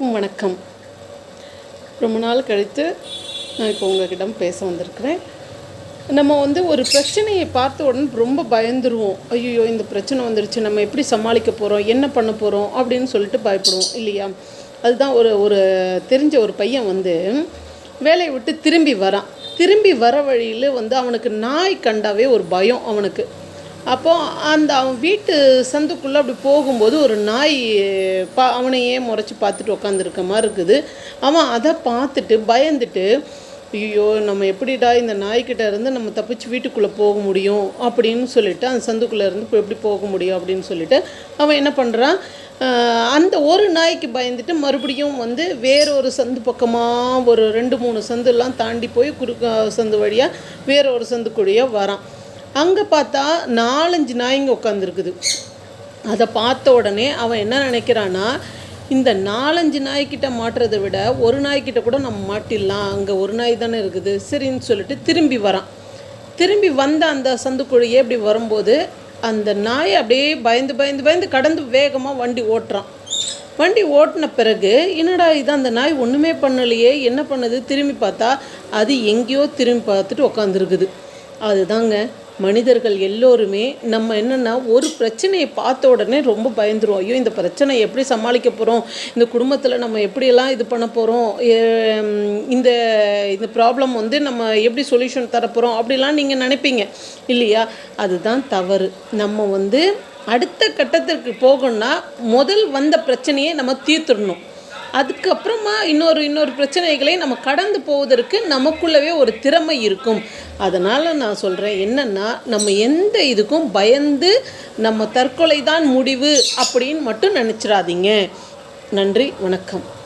அனைவருக்கும் வணக்கம். ரொம்ப நாள் கழித்து நான் இப்போ உங்ககிட்ட பேச வந்திருக்கிறேன். நம்ம வந்து ஒரு பிரச்சனையை பார்த்த உடனே ரொம்ப பயந்துருவோம். ஐயோ இந்த பிரச்சனை வந்துருச்சு. நம்ம எப்படி சமாளிக்க போகிறோம் என்ன பண்ண போகிறோம் அப்படின்னு சொல்லிட்டு பயப்படுவோம். இல்லையா? அதுதான் ஒரு ஒரு தெரிஞ்ச ஒரு பையன் வந்து வேலையை விட்டு திரும்பி வரான். திரும்பி வர வழியில் வந்து அவனுக்கு நாய் கண்டாவே ஒரு பயம் அவனுக்கு. அப்போது அந்த அவன் வீட்டு சந்துக்குள்ளே அப்படி போகும்போது ஒரு நாய் பா அவனையே முறைச்சி பார்த்துட்டு உட்காந்துருக்க மாதிரி இருக்குது. அவன் அதை பார்த்துட்டு பயந்துட்டு ஐயோ நம்ம எப்படிடா இந்த நாய்க்கிட்ட இருந்து நம்ம தப்பிச்சு வீட்டுக்குள்ளே போக முடியும்? அப்படின்னு சொல்லிட்டு அந்த சந்துக்குள்ளே இருந்து இப்போ எப்படி போக முடியும் அப்படின்னு சொல்லிட்டு அவன் என்ன பண்ணுறான் அந்த ஒரு நாய்க்கு பயந்துட்டு மறுபடியும் வந்து வேறொரு சந்து பக்கமாக ஒரு ரெண்டு மூணு சந்துலாம் தாண்டி போய் குறுக்க சந்து வழியாக வேற ஒரு சந்துக்குழியாக வரான். அங்கே பார்த்தா நாலஞ்சு நாய்ங்க உட்காந்துருக்குது அதை பார்த்த உடனே அவன் என்ன நினைக்கிறான்னா இந்த நாலஞ்சு நாய்க்கிட்ட மாட்டுறதை விட ஒரு நாய்க்கிட்ட கூட நம்ம மாட்டிடலாம். அங்கே ஒரு நாய் தானே இருக்குது. சரின்னு சொல்லிட்டு திரும்பி வரான். திரும்பி வந்த அந்த சந்துக்குழியே இப்படி வரும்போது அந்த நாய் அப்படியே பயந்து பயந்து பயந்து கடந்து வேகமாக வண்டி ஓட்டுறான். வண்டி ஓட்டின பிறகு என்னடா இது அந்த நாய் ஒன்றுமே பண்ணலையே என்ன பண்ணுது? திரும்பி பார்த்தா அது எங்கேயோ திரும்பி பார்த்துட்டு உட்காந்துருக்குது அதுதாங்க மனிதர்கள் எல்லோருமே நம்ம என்னென்னா ஒரு பிரச்சனையை பார்த்த உடனே ரொம்ப பயந்துருவோம். ஐயோ இந்த பிரச்சனை எப்படி சமாளிக்க போகிறோம் இந்த குடும்பத்தில் நம்ம எப்படியெல்லாம் இது பண்ண போகிறோம் இந்த இந்த ப்ராப்ளம் வந்து நம்ம எப்படி சொல்யூஷன் தரப்போகிறோம் அப்படிலாம் நீங்கள் நினைப்பீங்க. இல்லையா? அதுதான் தவறு. நம்ம வந்து அடுத்த கட்டத்திற்கு போகணும்னா முதல் வந்த பிரச்சனையை நம்ம தீர்த்துடணும். அதுக்கப்புறமா இன்னொரு இன்னொரு பிரச்சனைகளை நம்ம கடந்து போவதற்கு நமக்குள்ளவே ஒரு திறமை இருக்கும். அதனால் நான் சொல்கிறேன் என்னென்னா நம்ம எந்த இதுக்கும் பயந்து நம்ம தற்கொலை தான் முடிவு அப்படின்னு மட்டும் நினச்சிடாதீங்க. நன்றி வணக்கம்.